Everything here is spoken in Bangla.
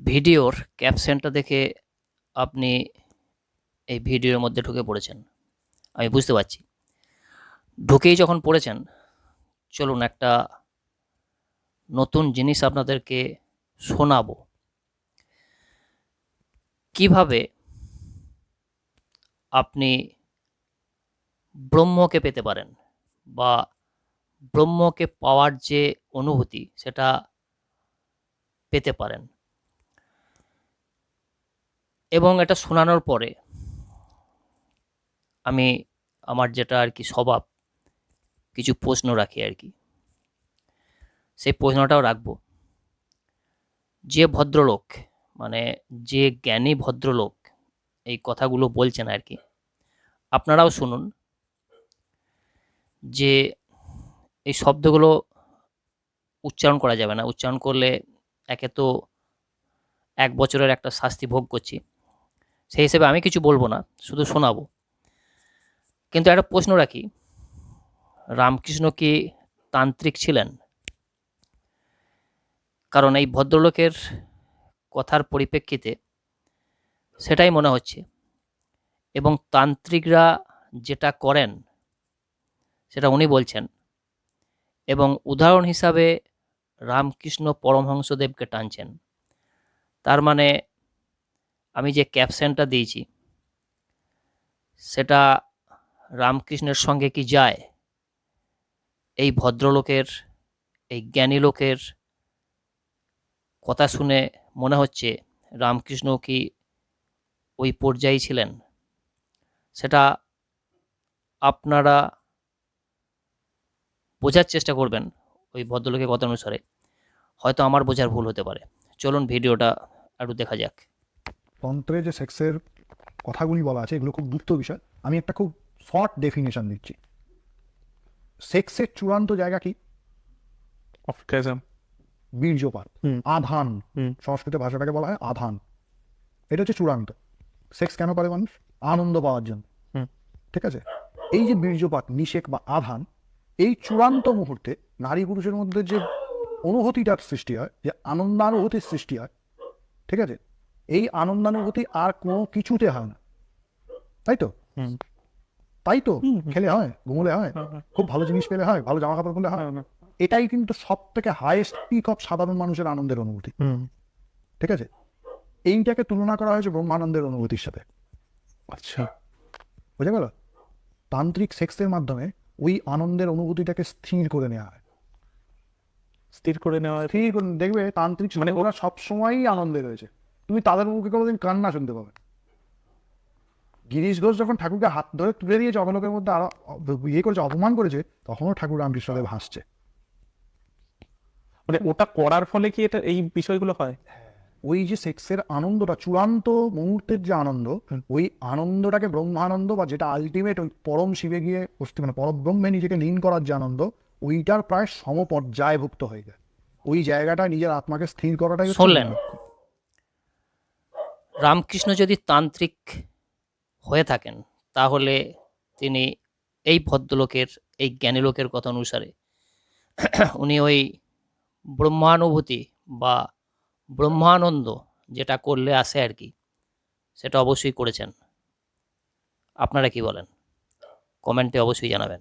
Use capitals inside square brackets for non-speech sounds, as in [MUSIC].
ভিডিওর ক্যাপশনটা দেখে আপনি এই ভিডিওর মধ্যে ঢুকে পড়েছেন। আমি বুঝতে পারছি। ঢুকেই যখন পড়েছেন, চলুন একটা নতুন জিনিস আপনাদেরকে শোনাবো। কীভাবে আপনি ব্রহ্মকে পেতে পারেন বা ব্রহ্মকে পাওয়ার যে অনুভূতি, সেটা পেতে পারেন? এবং এটা শোনানোর পরে আমি আমার যেটা আর কি স্বভাব, কিছু প্রশ্ন রাখি আর কি। সেই প্রশ্নটাও রাখব। যে ভদ্রলোক মানে যে জ্ঞানী ভদ্রলোক এই কথাগুলো বলছেন আর কি, আপনারাও শুনুন যে এই শব্দগুলো উচ্চারণ করা যাবে না। উচ্চারণ করলে একে তো এক বছরের একটা শাস্তি ভোগ করছি। সেই হিসেবে আমি কিছু বলব না, শুধু শোনাবো। কিন্তু একটা প্রশ্ন রাখি, রামকৃষ্ণ কি তান্ত্রিক ছিলেন? কারণ এই ভদ্রলোকের কথার পরিপ্রেক্ষিতে সেটাই মনে হচ্ছে। এবং তান্ত্রিকরা যেটা করেন, সেটা উনি বলছেন। এবং উদাহরণ হিসাবে রামকৃষ্ণ পরমহংসদেবকে টানছেন। তার মানে আমি যে ক্যাপশনটা দিয়েছি, সেটা রামকৃষ্ণের সঙ্গে কি যায়? এই ভদ্রলোকের, এই জ্ঞানী লোকের কথা শুনে মনে হচ্ছে রামকৃষ্ণ কি ওই পর্যায়ে ছিলেন। সেটা আপনারা বোঝার চেষ্টা করবেন ওই ভদ্রলোকের কথা অনুসারে হয়তো আমার বোঝার ভুল হতে পারে। চলুন ভিডিওটা একটু দেখা যাক। তন্ত্রে যে সেক্সের কথাগুলি বলা আছে এগুলো খুব গুপ্ত বিষয়। আমি একটা খুব শর্ট ডেফিনেশন দিচ্ছি। সেক্সের চূড়ান্ত জায়গা কি? বীর্যপাত। আধান। সংস্কৃত ভাষাটাকে বলা হয় আধান। এটা হচ্ছে চূড়ান্ত। সেক্স কেন করে মানুষ? আনন্দ পাওয়ার জন্য। ঠিক আছে? এই যে বীর্যপাত নিষেক বা আধান এই চূড়ান্ত মুহূর্তে নারী পুরুষের মধ্যে যে অনুভূতিটার সৃষ্টি হয় যে আনন্দানুভূতির সৃষ্টি হয় ঠিক আছে? এই আনন্দানুভূতি আর কোনো কিছুতে হয় না। তাই তো? তাই তো। খেলে হয় ঘুমলে হয় হ্যাঁ, হ্যাঁ। খুব ভালো জিনিস পেলে হয় ভালো জামা কাপড় পেলে হয় এটাই কিন্তু সব থেকে হাইয়েস্ট পিক অফ সাধারণ মানুষের আনন্দের অনুভূতি। ঠিক আছে? এইটাকে তুলনা করা হয়েছে ব্রহ্মানন্দের অনুভূতির সাথে। আচ্ছা। বোঝা গেল? তান্ত্রিক সেক্সের মাধ্যমে ওই আনন্দের অনুভূতিটাকে স্থির করে নেওয়া হয়। স্থির করে নেওয়া স্থির দেখবে তান্ত্রিক মানে ওরা সবসময়ই আনন্দে রয়েছে। তুমি তাদের মুখে কোনোদিন কান্না শুনতে পাবে। গিরিশ ঘোষ যখন ঠাকুরকে হাত ধরে তুলে দিয়েছে অবলোকের মধ্যে আরও ইয়ে করেছে অপমান করেছে তখনও ঠাকুর রামকৃষ্ণদেব হাসছে। মানে ওটা করার ফলে কি এটা এই বিষয়গুলো হয়? ওই যে সেক্সের আনন্দটা চূড়ান্ত মুহূর্তের যে আনন্দ ওই আনন্দটাকে ব্রহ্মানন্দ বা যেটা আলটিমেট ওই পরম শিবে গিয়ে অস্তি মানে পরব্রহ্মে নিজেকে লীন করার যে আনন্দ ওইটার প্রায় সমপর্যায়ভুক্ত হয়ে যায়। ওই জায়গাটা নিজের আত্মাকে স্থির করাটাই রামকৃষ্ণ যদি তান্ত্রিক হয়ে থাকেন, তাহলে তিনি এই ভদ্রলোকের, এই জ্ঞানী লোকের কথা অনুসারে [CLEARS THROAT] উনি ওই ব্রহ্মানুভূতি বা ব্রহ্মানন্দ যেটা করলে আসে আর কি, সেটা অবশ্যই করেছেন। আপনারা কি বলেন? কমেন্টে অবশ্যই জানাবেন।